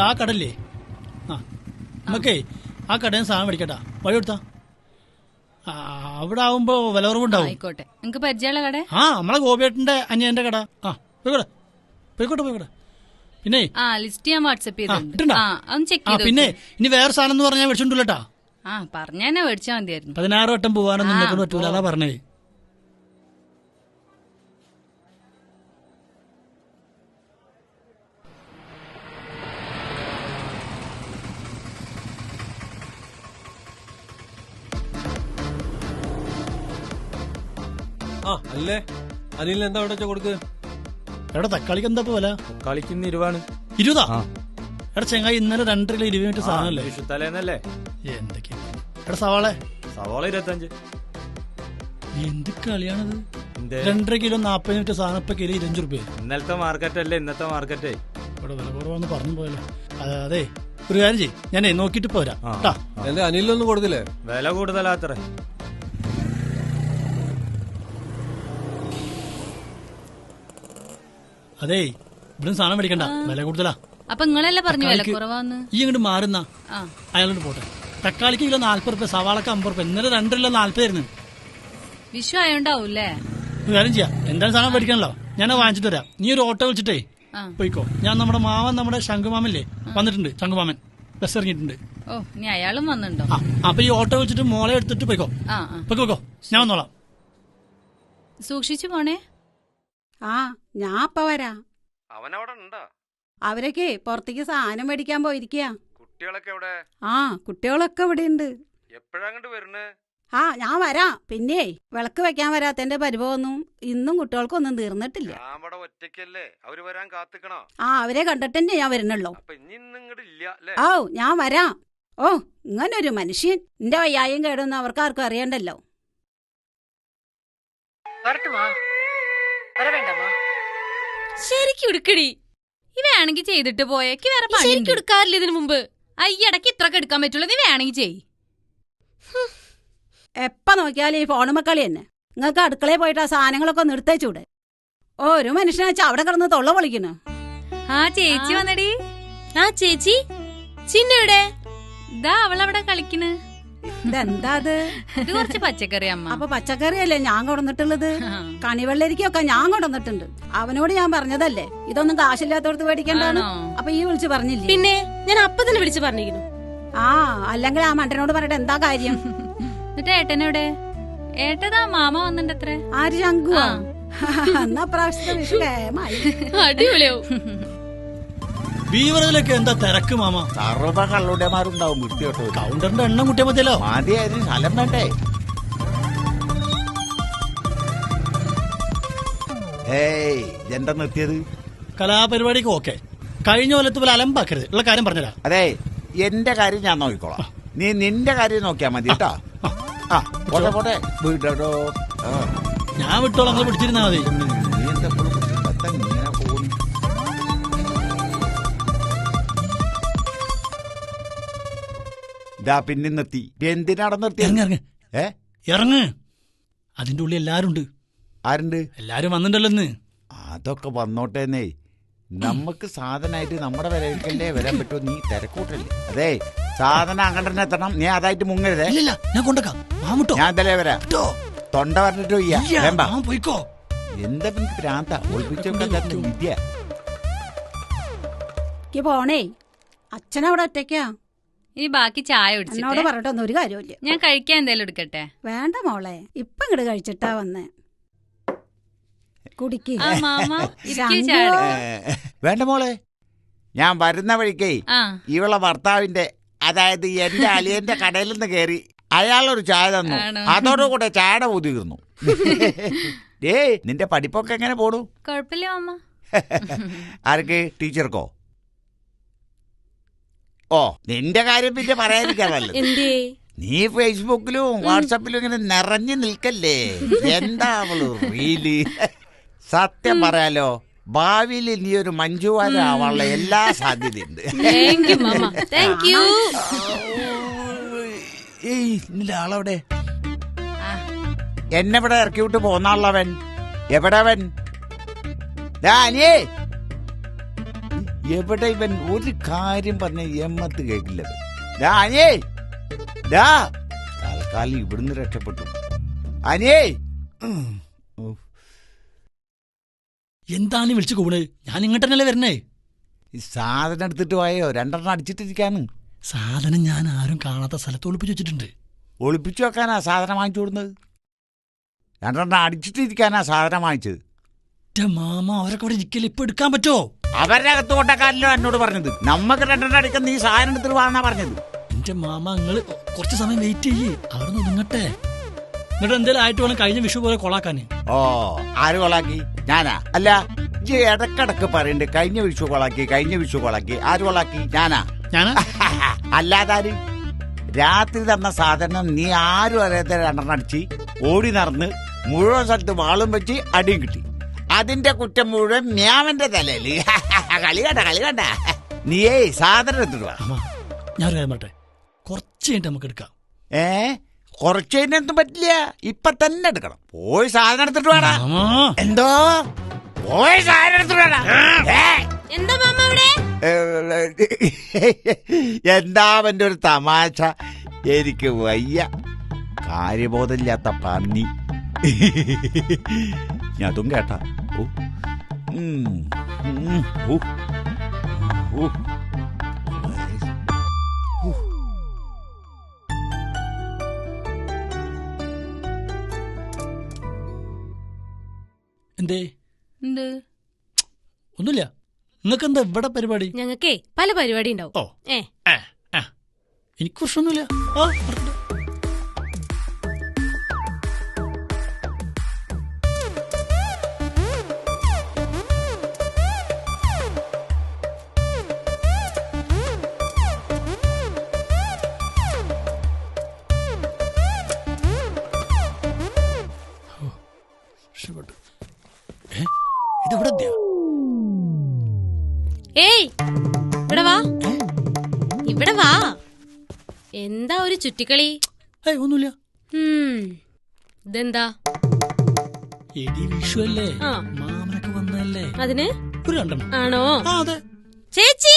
ആ കടല്ലേ? ആ നമുക്കേ ആ കടയിൽ സാധനം മേടിക്കട്ടാ. വഴി കൊടുത്താ. അവിടെ ആവുമ്പോ വില കുറവുണ്ടാവും. ആയിക്കോട്ടെ. നിങ്ങക്ക് പരിചയമുള്ള കട? ആ നമ്മളെ ഗോപിയേട്ടന്റെ അനിയന്റെ കട. ആ പോയിക്കോട്ടെ. പോയിക്കോട്ടെ പോയിക്കോട്ടെ. പിന്നെ? ആ ലിസ്റ്റ് ഞാൻ വാട്സപ്പ് ചെയ്തിട്ടുണ്ട് ആ ഒന്ന് ചെക്ക് ചെയ്തു പിന്നെ ഇനി വേറെ സാധനം എന്ന് പറഞ്ഞാൽ മേടിച്ചോണ്ടല്ലോ ആ പറഞ്ഞാ മേടിച്ചാ മതിയായിരുന്നു. പതിനാറ് വട്ടം പോവാനൊന്നും പറ്റൂല. അതാ പറഞ്ഞേ ആ അല്ലേ? അനിലിന് എന്താ അവിടെ വെച്ചാ കൊടുക്ക്? എടാ തക്കാളിക്ക് എന്താ പോലെ കളിക്കുന്ന ഇരുവാണ്. ഇരുപതാ ആ. എടാ ചെങ്ങായി ഇന്നലെ രണ്ടര കിലോ ഇരുപത് മിനിറ്റ് സാധനമല്ലേ വിഷുത്തലേന്നല്ലേ എന്തൊക്കെയാ? എടാ സവാളെ. സവാള ഇരുപത്തഞ്ച്. എന്ത് കളിയാണത്? എന്തേ? രണ്ടര കിലോ നാപ്പത് മിനിറ്റ് സാധനം ഇപ്പൊ കിലോ ഇരുപഞ്ച് റുപ്യ. ഇന്നലത്തെ മാർക്കറ്റ് അല്ലേ ഇന്നത്തെ മാർക്കറ്റേ ഇവിടെ വില കുറവാന്ന് പറഞ്ഞു പോയല്ലോ. അതെ അതെ ഒരു കാര്യം ചെയ്യ്. ഞാനേ നോക്കിട്ട് പോരാ ആ. കേട്ടാ എന്റെ അനിലിനൊന്നും കൊടുത്തില്ലേ? വില കൂടുതലാത്രേ അതേ ഇവിടെ സാധനം മേടിക്കണ്ട. വില കൂടുതലാ. അപ്പൊ നിങ്ങളല്ലേ പറഞ്ഞു വില കുറവാന്ന്? ഈ ഇങ്ങോട്ട് മാറുന്ന. അയാളോട് പോട്ടെ. തക്കാളിക്ക് കിലോ നാല്പത് റുപ്യ സവാളക്ക് അമ്പത് റുപ്യ ഇന്നലെ രണ്ടല്ല കിലോ നാല്പതായിരുന്നു വിഷു ആയോണ്ടാവൂല്ലേ? കാര്യം ചെയ്യാം. എന്തായാലും സാധനം മേടിക്കണല്ലോ ഞാൻ വാങ്ങിച്ചിട്ട് വരാം. നീ ഒരു ഓട്ടോ വിളിച്ചിട്ടേ പോയിക്കോ. ഞാൻ നമ്മുടെ മാവൻ നമ്മുടെ ശംഖുമാമല്ലേ വന്നിട്ടുണ്ട് ശംഖുമാമൻ. ബസ് ഇറങ്ങിയിട്ടുണ്ട്. ഓ നീ അയാളും വന്നിട്ടുണ്ടോ? ആ അപ്പൊ ഈ ഓട്ടോ വിളിച്ചിട്ട് മോളെ എടുത്തിട്ട് പോയിക്കോ പോയിക്കോ. ഞാൻ വന്നോളാം. സൂക്ഷിച്ചു പോണേ. ആ ഞാൻ അപ്പ വരാ. അവിടെ ഉണ്ടോ അവരൊക്കെ പുറത്തേക്ക് സാധനം മേടിക്കാൻ പോയിരിക്കാ കുട്ടികളൊക്കെ ആ കുട്ടികളൊക്കെ ഇവിടെ ഉണ്ട് എപ്പോഴാങ്ങോട്ട് വരുന്നേ? ആ ഞാൻ വരാം. പിന്നെ വിളക്ക് വെക്കാൻ വരാത്തന്റെ പരിഭവമൊന്നും ഇന്നും കുട്ടികൾക്കൊന്നും തീർന്നിട്ടില്ല. അവർ വരാൻ ആ അവരെ കണ്ടിട്ടന്നെ ഞാൻ വരുന്നുള്ളൂ. ഓ ഞാൻ വരാം. ഓ ഇങ്ങനൊരു മനുഷ്യൻ. എന്റെ വയ്യായും കേടൊന്നും അവർക്ക് ആർക്കും അറിയണ്ടല്ലോ വരട്ടുമാ ശരിക്കും എടുക്കടി വേണമെങ്കിൽ ചെയ്തിട്ട് പോയേക്ക് വേറെ ശരിക്കും എടുക്കാറില്ല ഇതിനു മുമ്പ്. അയ്യടക്ക് ഇത്രക്ക് എടുക്കാൻ പറ്റുള്ളൂ. നീ വേണമെങ്കിൽ ചെയ്. എപ്പ നോക്കിയാലും ഈ ഫോണ് മക്കളി തന്നെ. നിങ്ങൾക്ക് അടുക്കളയിൽ പോയിട്ട് ആ സാധനങ്ങളൊക്കെ നിർത്തേച്ചൂടെ ഒരു മനുഷ്യനെ വെച്ചാൽ അവിടെ കിടന്ന് തൊള്ള പൊളിക്കുന്നു. ആ ചേച്ചി വന്നടി. ആ ചേച്ചി. ചിന്നയുടെ ഇതാ അവളവിടെ കളിക്കണ്. ഇതെന്താ അത് ഇത് കുറച്ച് പച്ചക്കറി അമ്മ. അപ്പൊ പച്ചക്കറിയല്ലേ ഞാൻ കൊടുന്നിട്ടുള്ളത്. കണിവെള്ളരിക്കൊക്കെ ഞാൻ കൊണ്ടുവന്നിട്ടുണ്ട്. അവനോട് ഞാൻ പറഞ്ഞതല്ലേ? ഇതൊന്നും കാശില്ലാത്തോടത്ത് മേടിക്കണ്ടാണ്? അപ്പൊ ഈ വിളിച്ച് പറഞ്ഞില്ലേ? പിന്നെ ഞാൻ അപ്പൊ തന്നെ വിളിച്ചു പറഞ്ഞിരുന്നു ആ അല്ലെങ്കിൽ ആ മണ്ടനോട് പറഞ്ഞിട്ട് എന്താ കാര്യം? എന്നിട്ട് ഏട്ടനോടെ ഏട്ടതാ മാമ വന്നിട്ടത്രേ ആര് ശങ്കുവാ. എന്നാ പ്രാവശ്യത്തെ വിഷയമായി അടിപൊളിയാവും. ബീവറേജിലൊക്കെ എന്താ തിരക്ക് മാമ? സർവ കള്ളുടേമാരുണ്ടാവും വൃത്തിയോട്ട് കൗണ്ടറിന്റെ എണ്ണം കുട്ടിയ മതിയല്ലോ. ആദ്യം സ്ഥലം വേണ്ടേ? ഏയ് ജെൻഡർ നിർത്തിയത്? കലാപരിപാടിക്ക് ഓക്കെ. കഴിഞ്ഞ കൊല്ലത്ത് പോലെ അലമ്പാക്കരുത്. ഉള്ള കാര്യം പറഞ്ഞുതരാം. അതെ എന്റെ കാര്യം ഞാൻ നോക്കിക്കോളാം. നീ നിന്റെ കാര്യം നോക്കിയാ മതി കേട്ടോ. ആ പോട്ടെ പോട്ടെ. വീട്ടോ ഞാൻ വിട്ടോളാം നിങ്ങൾ പിടിച്ചിരുന്നാ മതി. ഇതാ പിന്നെ നിർത്തി. എന്തിനാടെ നിർത്തി ഇറങ്ങ ഇറങ്ങ്. ഏ? ഇറങ്ങ്. അതിന്റെ ഉള്ളിൽ എല്ലാരും ഉണ്ട് ആരുണ്ട്? എല്ലാരും വന്നിട്ടുണ്ടല്ലോ ഇന്ന്. അതൊക്കെ വന്നോട്ടേന്നേ. നമുക്ക് സാധനമായിട്ട് നമ്മുടെ വിലക്കല്ലേ വരാൻ പറ്റുമോ നീ തിരക്കൂട്ടല്ലേ. അതെ സാധനം അങ്ങനെ തന്നെ എത്തണം. നീ അതായിട്ട് മുങ്ങരുതേ. ഞാൻ കൊണ്ടേക്കാം ഞാൻ തലേ വരാം. തൊണ്ട പറഞ്ഞിട്ട് പോയിക്കോ. എന്താ പിന്നെ ഭ്രാന്ത വിദ്യ പോണേ. അച്ഛനവിടെ ഒറ്റയ്ക്കാ? ഇനി ബാക്കി ചായ എന്നോട് കുടിച്ചിട്ട് പറഞ്ഞിട്ടൊന്നും ഒരു കാര്യമില്ല ഞാൻ കഴിക്കാൻ എന്തേലും എടുക്കട്ടെ? വേണ്ട മോളെ ഇപ്പൊ ഇങ്ങോട്ട് കഴിച്ചിട്ടാ വന്നേ. കുടിക്ക്. ആ മാമ ഇരിക്ക് ശങ്കു. ചായ. എടുക്ക്. ഏ, വേണ്ട മോളെ ഞാൻ വരുന്ന വഴിക്കേ ആ. ഇവളെ ഭർത്താവിന്റെ അതായത് എന്റെ അലിയന്റെ കടയിൽ നിന്ന് കയറി അയാളൊരു ചായ തന്നു. ആണോ? അതോടുകൂടെ ചായയുടെ പൂതി തീർന്നു. ഏയ് നിന്റെ പഠിപ്പൊക്കെ എങ്ങനെ പോണു? മാമ. ആർക്ക്? ടീച്ചർക്കോ? ഓ നിന്റെ കാര്യം പിന്നെ പറയാതിരിക്കാറല്ലേ എന്തേ? നീ ഫേസ്ബുക്കിലും വാട്സപ്പിലും ഇങ്ങനെ നിറഞ്ഞു നിൽക്കല്ലേ? എന്താ അവൾ റീൽ സത്യം പറയാലോ ഭാവിയിൽ നീ ഒരു മഞ്ജുവാര ആവാനുള്ള എല്ലാ സാധ്യതയുണ്ട്. നിന്റെ ആളവിടെ? എന്നെവിടെ എന്നെ ഇവിടെ ഇറക്കി വിട്ട് പോന്നാളവൻ? എവിടെ അവൻ ദാ അനിയേ. എവിടെ ഇവൻ ഒരു കാര്യം പറഞ്ഞ എമ്മത്ത് കേൾക്കില്ലത് ദാ അനിയേ തൽക്കാലം ഇവിടുന്ന് രക്ഷപ്പെട്ടു. അനിയേ. എന്താണ് വിളിച്ചു കൂണ് ഞാൻ ഇങ്ങോട്ട് തന്നെയല്ലേ വരണേ? ഈ സാധനം എടുത്തിട്ട് പോയോ? രണ്ടെണ്ണം അടിച്ചിട്ടിരിക്കാന്ന്. സാധനം ഞാൻ ആരും കാണാത്ത സ്ഥലത്ത് ഒളിപ്പിച്ചു വെച്ചിട്ടുണ്ട്. ഒളിപ്പിച്ചു വെക്കാനാ സാധനം വാങ്ങിച്ചു കൊടുക്കുന്നത് രണ്ടെണ്ണം അടിച്ചിട്ടിരിക്കാനാ സാധനം വാങ്ങിച്ചത്? മാമ അവരൊക്കെ അവിടെ ഇരിക്കൽ ഇപ്പൊ എടുക്കാൻ പറ്റോ? അവരുടെ അകത്ത് കൊട്ടക്കാരിലോ എന്നോട് പറഞ്ഞത്. നമ്മക്ക് രണ്ടെണ്ണം അടിക്കാൻ നീ സാധനം എടുത്തിട്ട് വാങ്ങാ പറഞ്ഞത്. എന്റെ മാമ നിങ്ങൾ കുറച്ച് സമയം വെയിറ്റ് ചെയ്യേ. അവിടെ ഒതുങ്ങട്ടെ. എന്നിട്ട് എന്തേലും ആയിട്ട് വേണം കഴിഞ്ഞ വിഷു പോലെ കൊളാക്കാന്. ഓ ആര് കൊളാക്കി? ഞാനാ? അല്ല ഇജ്ജ് ഇടക്കിടക്ക് പറയണ്ട് കഴിഞ്ഞ വിഷു കൊളാക്കി കഴിഞ്ഞ വിഷു കൊളാക്കി. ആര് കൊളാക്കി? ഞാനാ? ഞാനാ? അല്ലാതാര്? രാത്രി തന്ന സാധനം നീ ആരും അറിയാത്ത രണ്ടെണ്ണം അടിച്ച് ഓടി നടന്ന് മുഴുവൻ സ്ഥലത്ത് വാളും വെച്ച് അടിയും കിട്ടി. അതിന്റെ കുറ്റം മുഴുവൻ മ്യാവന്റെ തലയിൽ കളി കണ്ട കളി കണ്ട. നീയേ സാധനം എടുത്തിട്ട് ഞാനൊരു കാര്യം പറട്ടെ കുറച്ച് കഴിഞ്ഞിട്ട് നമുക്ക് എടുക്കാം. ഏ? കുറച്ച് കഴിഞ്ഞൊന്നും പറ്റില്ല. ഇപ്പൊ തന്നെ എടുക്കണം. പോയി സാധനം എടുത്തിട്ട് വേണ എന്തോ? പോയി സാധനം എടുത്തിട്ട് വേണം എന്താ മാമ ഇവിടെ എന്താ അവന്റെ ഒരു തമാശ? എനിക്ക് വയ്യ. കാര്യബോധമില്ലാത്ത പന്നി. ഞാൻ അതും കേട്ടാ. ഓ. ഉം. ഉം. ഓ. ഓ. എന്തേ എന്ത് ഒന്നുമില്ല നിങ്ങൾക്ക് എന്താ ഇവിടെ പരിപാടി ഞങ്ങക്കേ പല പരിപാടി ഉണ്ടാവും ഓ ഏ. എനിക്ക് പ്രശ്നമൊന്നുമില്ല ആ ചുറ്റിക്കളി. ഒന്നുമില്ല. ഇതെന്താ? എടി വിഷു അല്ലേ. മാമനൊക്കെ വന്നല്ലേ അതിന്? ഒരു രണ്ടെണ്ണം. ആണോ? ചേച്ചി!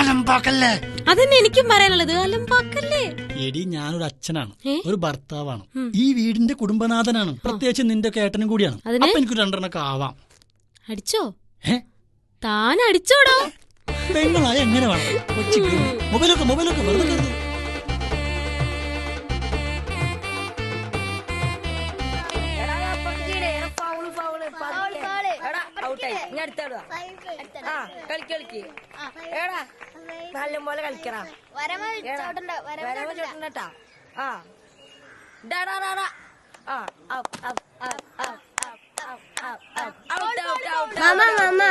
അലമ്പാക്കല്ലേ? അതന്നെ എനിക്കും പറയാനുള്ളത്. അലമ്പാക്കല്ലേ? എടി ഞാനൊരു അച്ഛനാണ്. ഒരു ഭർത്താവാണ്. ഈ വീടിന്റെ കുടുംബനാഥനാണ്. പ്രത്യേകിച്ച് നിന്റെ കേട്ടനും ഏട്ടനും കൂടിയാണ്? അപ്പൊ എനിക്ക് രണ്ടെണ്ണൊക്കെ ആവാം. അടിച്ചോ? താൻ അടിച്ചോടോ പെങ്ങളായ എങ്ങനെ വേണം? മൊബൈലൊക്കെ മൊബൈലൊക്കെ വെറുതെ ആ കളിക്ക് കളിക്ക് ഏടാ നല്ല പോലെ കളിക്കടാ. വരവ് ചോട്ടണ്ടാ ആ. ഡാടാ ഡാ ഡാ ഡാ. ആ. മാമ മാമ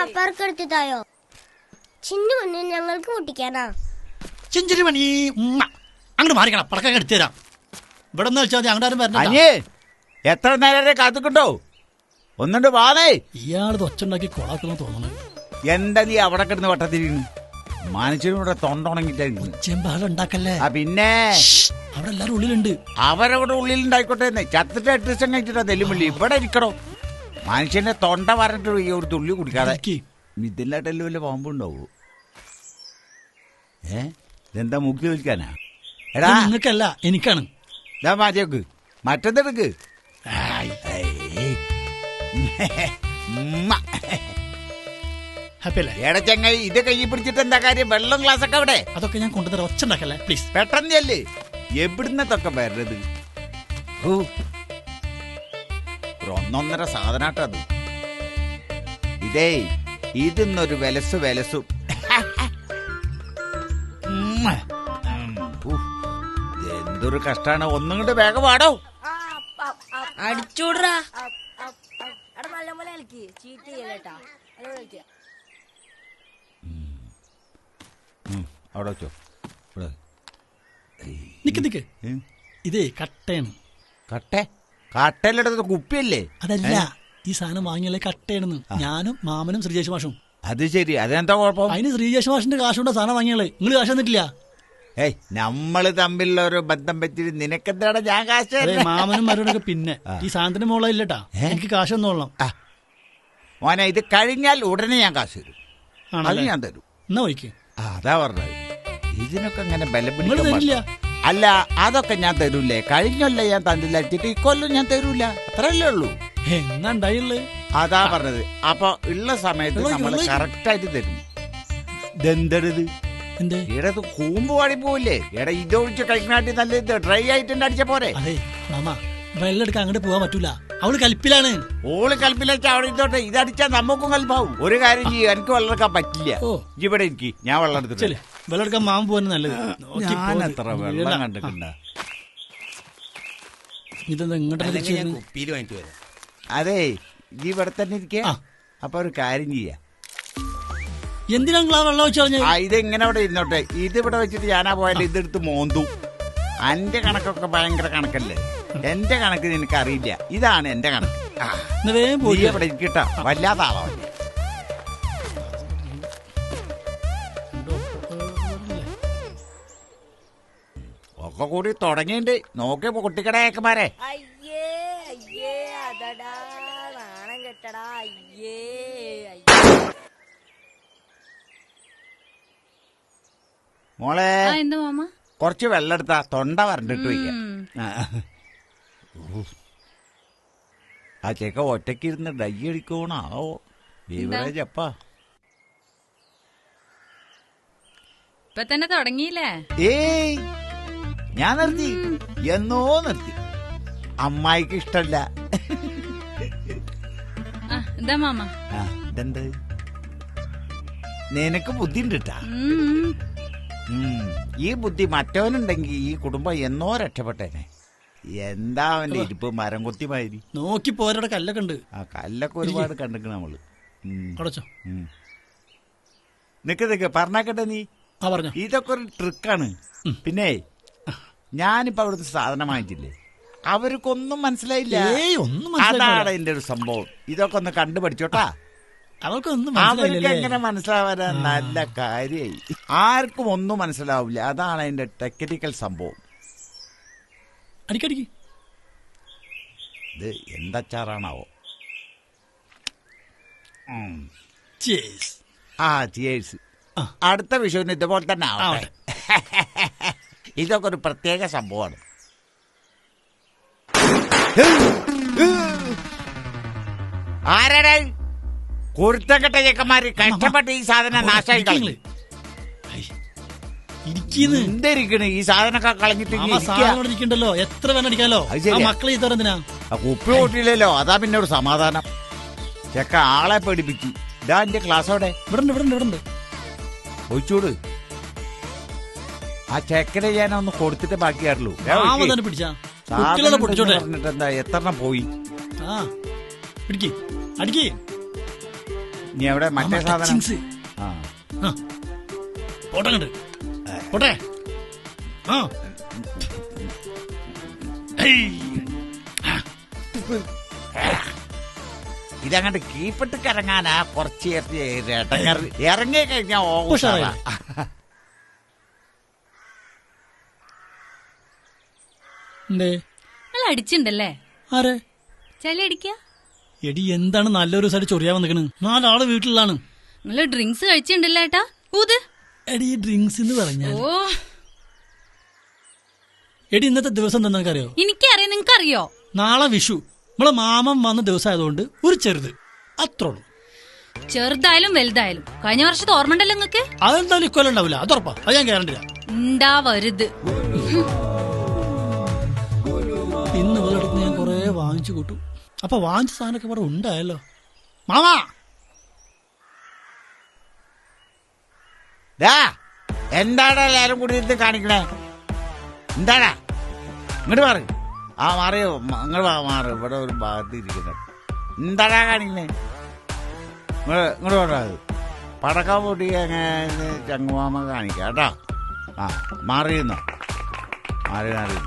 ഞങ്ങൾക്ക് മുട്ടിക്കാനാ. ചിഞ്ചിരി മണി ഉമ്മ. അങ്ങോട്ട് മാറിക്കണം പടക്കം എടുത്തു തരാം. ഇവിടെ നിന്ന് വെച്ചാൽ അങ്ങോട്ട് ആരും വരണം എത്ര നേരം കാത്തുക്കുണ്ടോ ഒന്നുണ്ട് വാതേ ഇയാളത് ഒച്ചുണ്ടാക്കി കൊളാക്കണം തോന്നുന്നു എന്താ നീ അവിടെ കിടന്ന് വട്ടത്തിരിക്കുന്നു? മനുഷ്യനൂടെ തൊണ്ടുണങ്ങിട്ടായിരുന്നു ചെമ്പാലം ഉണ്ടാക്കല്ലേ? ആ പിന്നെ? അവിടെ എല്ലാരും ഉള്ളിലുണ്ട്. അവരവിടെ ഉള്ളിലുണ്ടായിക്കോട്ടെ എന്ന്. ചത്തിട്ട് അഡ്രസ്സ് ദിവസം കഴിച്ചിട്ടാ നെല്ലുമുള്ളി ഇവിടെ ഇരിക്കണോ? മനുഷ്യന്റെ തൊണ്ട പറഞ്ഞിട്ട് ഈ ഒരു തുള്ളി കുടിക്കാതെ. ഇതില്ലാട്ടെല്ലാം ഇതില്ലാട്ടല്ലോ വല്ല പാമ്പുണ്ടാവൂ ഏ? ഇതെന്താ മുക്കി വിളിക്കാനാ എടാ. നിങ്ങൾക്കല്ല എനിക്കാണ്. ഇതാ മാറ്റിയോക്ക് മറ്റെന്തെടുക്ക് ചങ്ങായി ഇത് കൈ പിടിച്ചിട്ട് എന്താ കാര്യം? വെള്ളം ഗ്ലാസ് ഒക്കെ അവിടെ? അതൊക്കെ ഞാൻ കൊണ്ടുതരാം ഒച്ച ഉണ്ടാക്കല്ലേ? പ്ലീസ് പെട്ടെന്നല്ലേ എവിടുന്നതൊക്കെ വരരുത്? ഒന്നൊന്നര സാധനാട്ടത് ഇതേ ഇതിന്നൊരു വിലസ് വിലസു. എന്തൊരു കഷ്ടാണ്. ഒന്നും കൊണ്ട് വേഗം പാടോ അടിച്ചോടാ എടാ നല്ല പോലെ കളിക്ക് ചീറ്റ് ചെയ്യല്ലേട്ടാ അത് കളിക്കുക അവിടെ വെച്ചോ. ഇവിടെ. നിക്ക് നിക്ക്. ഏ? ഇതേ കട്ടയാണ്. കട്ടെ? കട്ടയിലെടുത്തത് കുപ്പിയല്ലേ? അതല്ല ഈ സാധനം വാങ്ങിയല്ലേ കട്ടയാണെന്ന്. ഞാനും മാമനും ശ്രീജേഷ് മാഷും. അത് ശരി. അതെന്താ കുഴപ്പം? അതിന് ശ്രീജേഷ് മാഷിന്റെ കാശുണ്ട സാധനം വാങ്ങിയാലേ. നിങ്ങൾ കാശ് തന്നിട്ടില്ല? ഏയ് നമ്മൾ തമ്മിലുള്ള ഒരു ബന്ധം പറ്റി നിനക്കെന്താണ് ഞാൻ കാശ് അതെ തരുന്നെ? മാമനും മരുടൊക്കെ പിന്നെ. ഈ സാധനത്തിന് മോളെ ഇല്ലട്ടാ എനിക്ക് കാശ് തന്നോളാം ആ. മോനെ ഇത് കഴിഞ്ഞാൽ ഉടനെ ഞാൻ കാശ് തരും. അത് ആണല്ലേ ഞാൻ തരും. എന്നാ ആ, അതാ പറഞ്ഞത്. ഇതിനൊക്കെ അങ്ങനെ ബലം. അല്ല അതൊക്കെ ഞാൻ തരൂലേ. കഴിഞ്ഞല്ല ഞാൻ തന്നില്ല വെച്ചിട്ട് ഇക്കൊല്ലം ഞാൻ തരൂല. അത്രല്ലേ ഉള്ളൂ. എന്നുണ്ടായില്ലേ അതാ പറഞ്ഞത്. അപ്പൊ ഉള്ള സമയത്ത് നമ്മൾ നമ്മൾ കറക്റ്റ് ആയിട്ട് തരും ഇതെന്തരുത് ഇത് കൂമ്പ് വാടി പോവില്ലേ? എടാ ഇതൊഴിച്ച് കഴിക്കണാട്ടി നല്ല ഇത് ഡ്രൈ ആയിട്ട് അടിച്ച പോരെ? അതെ മാമ വെള്ളം എടുക്കാൻ അങ്ങോട്ട് പോകാൻ പറ്റൂല. അവൾ കൽപ്പിലാണ്. ഓൾ കൽപ്പിലേച്ച അവിടെ ഇതോട്ടെ ഇതടിച്ചാൽ നമുക്കും കൽപ്പാവും. ഒരു കാര്യം ചെയ്യും എനിക്ക് വെള്ളം എടുക്കാൻ പറ്റില്ല ഇവിടെ എനിക്ക് ഞാൻ വെള്ളം എടുത്തിട്ട് ശരി വെള്ളം പോലെ നല്ലത്. ഞാൻ. എത്ര വെള്ളം. കണ്ടിട്ടുണ്ട ഇതെന്താ ഇങ്ങോട്ട് തിരിച്ചു വരുന്നത്? കുപ്പിയിൽ വാങ്ങിച്ചു വരാം? അതെ ഈ ഇവിടെ തന്നെ ഇരിക്കേ. അപ്പൊ ഒരു കാര്യം ചെയ്യാം. എന്തിനാ ആ വെള്ളം വെച്ച് ഇതെങ്ങനെ ഇവിടെ ഇരുന്നോട്ടെ? ഇത് ഇവിടെ വെച്ചിട്ട് ഞാനാ പോയാലും ഇതെടുത്ത് മോന്തു. അന്റെ കണക്കൊക്കെ ഭയങ്കര കണക്കല്ലേ? എന്റെ കണക്ക് നിനക്ക് അറിയില്ല ഇതാണ് എന്റെ കണക്ക്. നീ ഇവിടെ ഇരിക്കട്ടോ വല്ലാത്ത ആളാ ഒക്കെ കൂടി തുടങ്ങിണ്ട് നോക്കിയപ്പോ കുട്ടിക്കടയക്കന്മാരെ അയ്യേ അയ്യേ അതടാ നാണം കെട്ടടാ അയ്യേ അയ്യേ. മോളെ കൊറച്ച് എന്താ മാമ? കുറച്ച് വെള്ളം എടുത്താ തൊണ്ട വരണ്ടിട്ട് വയ്ക്കാം. ആ. ചേക്ക ഒറ്റയ്ക്ക് ഇരുന്ന് ഡൈ അടിക്കണോ? ബീവറേജ് അപ്പാ ഇപ്പൊ തന്നെ തുടങ്ങിയില്ലേ? ഏയ് ഞാൻ നിർത്തി എന്നോ നിർത്തി അമ്മായിക്ക് ഇഷ്ടല്ല എന്താ മാമ? ആ, ഇതെന്ത്? നിനക്ക് ബുദ്ധി ഉണ്ട് ട്ടാ. ഉം. ഉം. ഈ ബുദ്ധി മറ്റവനുണ്ടെങ്കിൽ ഈ കുടുംബം എന്നോ രക്ഷപ്പെട്ടേനെ. എന്താ അവന്റെ ഇരിപ്പ്? മരം കൊത്തി മാതിരി. നോക്കി പോരടെ കല്ലൊക്കെ ഉണ്ട് ആ കല്ലൊക്കെ ഒരുപാട് കണ്ടിക്കണ നമ്മൾ. നിക്ക് നിക്ക് പറഞ്ഞാക്കട്ടെ നീ. ആ പറഞ്ഞോ. ഇതൊക്കെ ഒരു ട്രിക്കാണ് പിന്നെ ഞാനിപ്പോ അവിടുത്തെ സാധനം വാങ്ങിച്ചില്ലേ? അവർക്കൊന്നും മനസ്സിലായില്ല. ഏയ് ഒന്നും അതാണ് മനസ്സിലായില്ല അതിന്റെ ഒരു സംഭവം. ഇതൊക്കെ ഒന്ന് കണ്ടു പഠിച്ചോട്ടാ അവർക്ക് മനസ്സിലായില്ലേ എങ്ങനെ മനസ്സിലാവാനാ? നല്ല കാര്യമായി ആർക്കും ഒന്നും മനസ്സിലാവില്ല. അതാണ് അതിന്റെ ടെക്നിക്കൽ സംഭവം. അടിക്കടിക്ക്. ഇത് എന്തച്ചാറാണാവോ? ഉം. ചേസ് ആ ചിയേഴ്സ് ആ. അടുത്ത വിഷുവിന് ഇതുപോലെ തന്നെ ആവട്ടെ. ഇതൊക്കെ ഒരു പ്രത്യേക സംഭവമാണ്. ആരാടാ? കുരുത്തക്കെട്ട ചെക്കന്മാര് കഷ്ടപ്പെട്ട് ഈ സാധനം നാശമായി കളഞ്ഞു ഇരിക്കുന്നു. എന്തിരിക്കണ്? ഈ സാധനമൊക്കെ കളഞ്ഞിട്ട് ഇങ്ങ് മാമ ഇരിക്കാ. സാധനം ഇവിടെ ഇരിക്കണ്ടല്ലോ? എത്ര വേണം അടിക്കാലോ? മക്കളെ ഈ കുപ്പി കൂട്ടിയില്ലല്ലോ അതാ പിന്നെ ഒരു സമാധാനം. ചെക്ക ആളെ പേടിപ്പിച്ചു. ഇതാ എന്റെ ക്ലാസ് അവിടെ. ഇവിടെ ഇവിടെ ഇവിടെ ഒഴിച്ചൂട്. ആ ചെക്കനെ ഞാൻ ഒന്ന് കൊടുത്തിട്ട് ബാക്കിയാറുള്ളൂ മാമ തന്നെ പിടിച്ചാ. കുട്ടികളെ പിടിച്ചോട്ടെ. പറഞ്ഞിട്ട് എന്താ എത്രണ്ണം പോയി? ആ പിടിക്ക്. അടിക്ക്. നീ എവിടെ മറ്റേ സാധനം. ആ. പോട്ടെ അങ്ങട്. പോട്ടെ. ആ. ഏയ്. ഇതങ്ങോട്ട് കീപ്പിട്ട് കറങ്ങാനാ കുറച്ച് ഇറങ്ങി കഴിഞ്ഞാ ഉഷാറായി. എന്തേ നിങ്ങൾ അടിച്ചിണ്ടല്ലേ ചളി അടിക്ക എടി എന്താണ് നല്ലൊരു സൈഡ് ചൊറിയാൻ വന്നിക്കണ്? നാലാൾ വീട്ടിലാണ് നല്ല ഡ്രിങ്ക്സ് കഴിച്ചിണ്ടല്ലേട്ടാ ഏട്ടാ? ഊത്. എടി ഡ്രിങ്ക്സ് എന്ന് പറഞ്ഞാൽ ഓ. എടി ഇന്നത്തെ ദിവസം എന്താ നിനക്കറിയോ? എനിക്കറിയാം നിങ്ങൾക്ക് അറിയോ നാളെ വിഷു. നമ്മളെ മാമൻ വന്ന ദിവസം ആയതുകൊണ്ട് ഒരു ചെറുത്. അത്രേ ഉള്ളൂ. ചെറുതായാലും വലുതായാലും. കഴിഞ്ഞ വർഷത്തെ ഓർമ്മ ഉണ്ടല്ലോ നിങ്ങൾക്ക്? അതെന്തായാലും ഇക്കൊല്ലം ഉണ്ടാവില്ല. അതുറപ്പാ അത് ഞാൻ ഗ്യാരണ്ടില്ല ഉണ്ടാവരുത്. വാങ്ങിച്ചു കൂട്ടു. അപ്പൊ വാങ്ങിച്ച സാധനമൊക്കെ ഇവിടെ ഉണ്ടായല്ലോ. മാമാ! എന്താടാ എല്ലാരും കൂടി ഇരുന്ന് കാണിക്കണേ? എന്താടാ? ഇങ്ങോട്ട് മാറി. ആ മാറിയോ ഇങ്ങോട്ട് മാറി ഇവിടെ ഒരു ഭാഗത്ത് ഇരിക്കുന്നത് എന്താടാ കാണിക്കണേ? ഇങ്ങോട്ട് ഇങ്ങോട്ട് വേണ്ട പടക്കം പൊട്ടി അങ്ങനെ ചങ്ങുമാമ കാണിക്കാം കേട്ടോ. ആ മാറിയിരുന്നോ? മാറി മാറി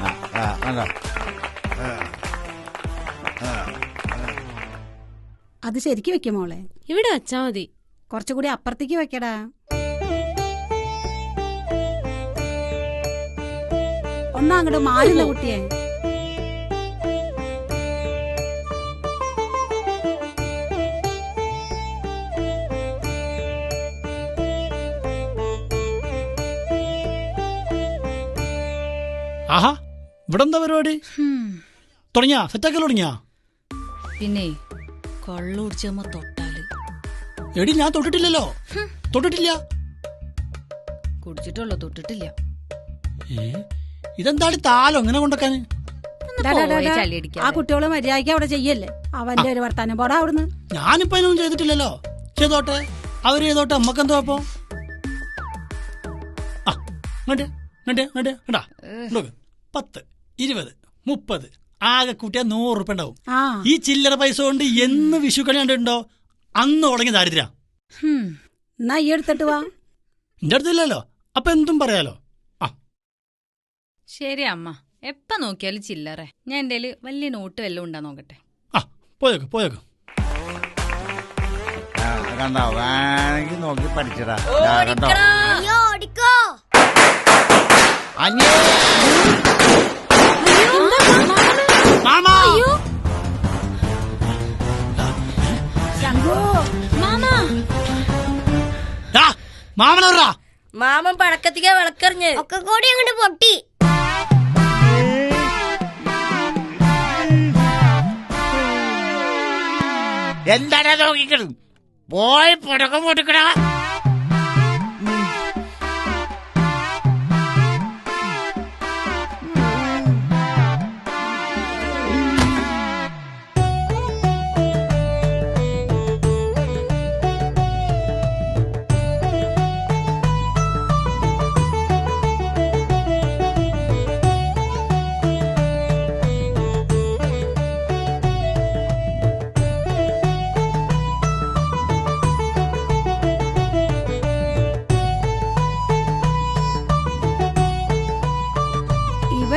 ആ ആ കണ്ടോ? അത് ശരിക്കും വെക്കും മോളെ. ഇവിടെ വെച്ചാ മതി. കുറച്ചുകൂടി അപ്പുറത്തേക്ക് വെക്കടാ. ഒന്നാ അങ്ങോട്ട് മാറില്ല കുട്ടിയെ. ആഹാ ഇവിടെന്താ പരിപാടി? തുടങ്ങിയാ സെറ്റാക്കൽ തുടങ്ങിയാ? പിന്നെ കള്ളു കുടിച്ചമ്മ തൊട്ടാൽ. എടി ഞാൻ തൊട്ടിട്ടില്ലല്ലോ. തൊട്ടിട്ടില്ല. കുടിച്ചിട്ടുള്ളോ തൊട്ടിട്ടില്ല. ഇതെന്താടി ഇതെന്താണ് താലോ ഇങ്ങനെ കൊണ്ടൊക്കാൻ. ആ കുട്ടികൾ മര്യാദയ്ക്ക് അവിടെ ചെയ്യല്ലേ? അവന്റെ ഒരു വർത്താനം പോടാ അവിടുന്ന്. ഞാനിപ്പോ അതിനൊന്നും ചെയ്തിട്ടില്ലല്ലോ. ചെയ്തോട്ടെ. അവർ ചെയ്തോട്ടെ. നമ്മക്ക് എന്തോ അപ്പോ പത്ത് ഇരുപത് മുപ്പത് ആകെ കൂട്ടിയാൽ നൂറ് ഉറുപ്പ ഉണ്ടാവും. ആ. ഈ ചില്ലറ പൈസ കൊണ്ട് എന്ന് വിഷു കളി കണ്ടിട്ടുണ്ടോ? അന്ന് തുടങ്ങി ദാരിദ്ര്യ. ഹും. എന്നാ ഈ എടുത്തിട്ട് വാ. എന്റെ അടുത്തില്ലല്ലോ അപ്പൊ എന്തും പറയാലോ. ആ. ശരി അമ്മ. എപ്പ നോക്കിയാലും ചില്ലറ. ഞാൻ എന്റെ വലിയ നോട്ട് വല്ലതും ഉണ്ടാ നോക്കട്ടെ? ആ പോയേക്ക് പോയേക്ക്. ആ, കണ്ടോ? വേണമെങ്കിൽ നോക്കി പഠിച്ചടാ കണ്ടോ? അഞ്ഞേ മാമാ. ശംഖു മാമാ. ദാ, മാമനവരാ മാമൻ പഴക്കത്തിക്കാ വിളക്കെറിഞ്ഞ്. ഒക്കെ കൂടി അങ്ങോട്ട് പൊട്ടി. എന്താടാ നോക്കിക്കണം? പോയി പുടക്കം പൊട്ടിക്കടാ.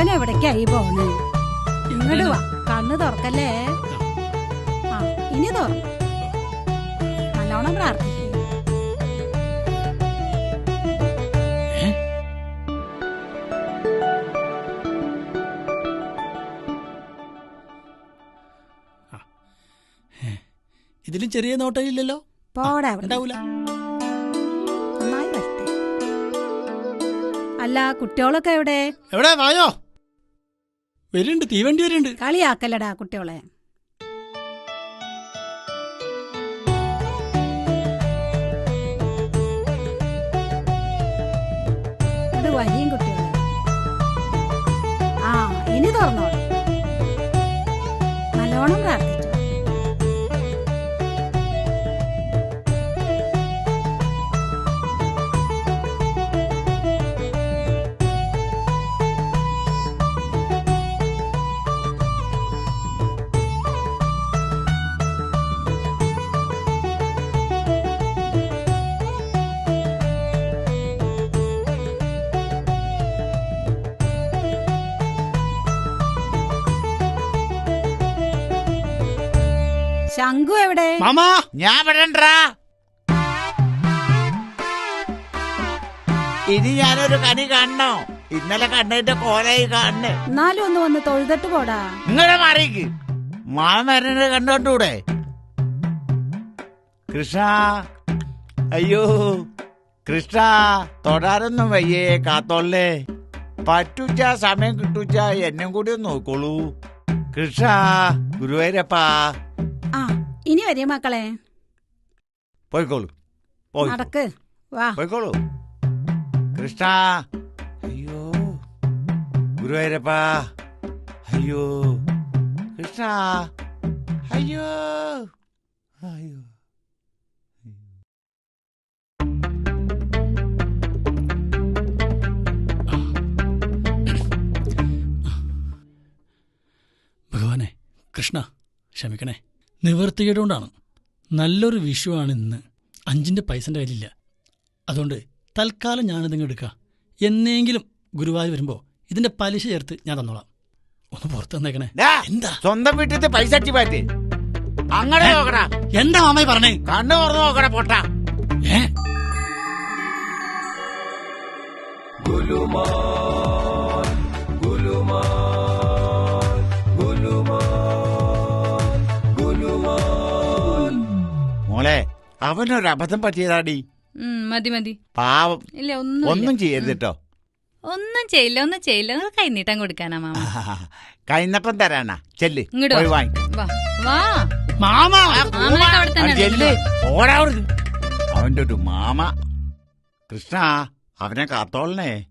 ഇവൻ എവിടേക്കായി പോണ് ഇങ്ങോട്ട് വാ കണ്ണ് തുറക്കല്ലേ? ആ ഇനി തുറന്നു. നല്ലോണം പ്രാർത്ഥിക്കും. ഇതിലും ചെറിയ നോട്ടയില്ലല്ലോ? പോടാ ഉണ്ടാവൂല. അല്ല കുട്ടികളൊക്കെ എവിടെ? എവിടെ? വായോ. വരുന്നുണ്ട് തീവണ്ടി വരുന്നുണ്ട് കളിയാക്കല്ലടാ കുട്ടികളെ ഇങ്ങട് ശംഖു എവിടെ? മാമാ ഞാൻ വിടണ്ടാ ഇനി ഞാനൊരു കണി കാണണോ? ഇന്നലെ കണ്ണതിന്റെ കോലായി കാണണേ. എന്നാലും ഒന്ന് വന്ന് തൊഴുതിട്ട് പോടാ. നിങ്ങളെ മാറിക്ക്. മാമരനെ കണ്ടോണ്ടൂടെ? കൃഷ്ണ അയ്യോ കൃഷ്ണ തൊടാരൊന്നും വയ്യേ കാത്തോളേ. പറ്റൂച്ച സമയം കിട്ടൂച്ച എന്നെ കൂടി ഒന്ന് നോക്കോളൂ. കൃഷ്ണ ഗുരുവായൂരപ്പാ. ഇനി വരിക മക്കളെ. പോയിക്കോളൂ. പോയി നടക്ക്. വാ. പോയിക്കോളൂ. കൃഷ്ണ. അയ്യോ. ഗുരുവായൂരപ്പ. അയ്യോ. കൃഷ്ണ. അയ്യോ. അയ്യോ. ഭഗവാനെ കൃഷ്ണ ക്ഷമിക്കണേ. നിവർത്തികേടുകൊണ്ടാണ്. നല്ലൊരു വിഷുവാണ് ഇന്ന് അഞ്ചിന്റെ പൈസന്റെ കയ്യിലില്ല. അതുകൊണ്ട് തൽക്കാലം ഞാനിതങ്ങ് എടുക്കുക എന്നെങ്കിലും ഗുരുവായൂർ വരുമ്പോൾ ഇതിന്റെ പലിശ ചേർത്ത് ഞാൻ തന്നോളാം. ഒന്ന് പുറത്ത് തന്നേക്കണേ എന്താ? സ്വന്തം വീട്ടിലത്തെ പൈസ അടിച്ചു പാറ്റി അങ്ങനെ നോക്കടാ. എന്താ മാമായി പറഞ്ഞേ? കണ്ണു തുറന്നു നോക്കടാ പൊട്ട. ഏ? മോളെ അവനൊരു അബദ്ധം പറ്റിയതാടി. ഉം, മതി മതി. പാവം. ഇല്ല ഒന്നും ഒന്നും ചെയ്യരുത് കേട്ടോ. ഒന്നും ചെയ്യില്ല ഒന്നും ചെയ്യില്ല. നിങ്ങൾ കൈനീട്ടം കൊടുക്കാനാ മാമ. കൈനട്ടം തരാനാ. ചെല്ല് ഇങ്ങോട്ട് പോയി വാ. വാങ്ങി. വാ. വാ. മാമ. മാമനൊക്കെ ചെല്ല്. ഓടാ അവന്റെ ഒരു മാമ. കൃഷ്ണ അവനെ കാത്തോളണേ.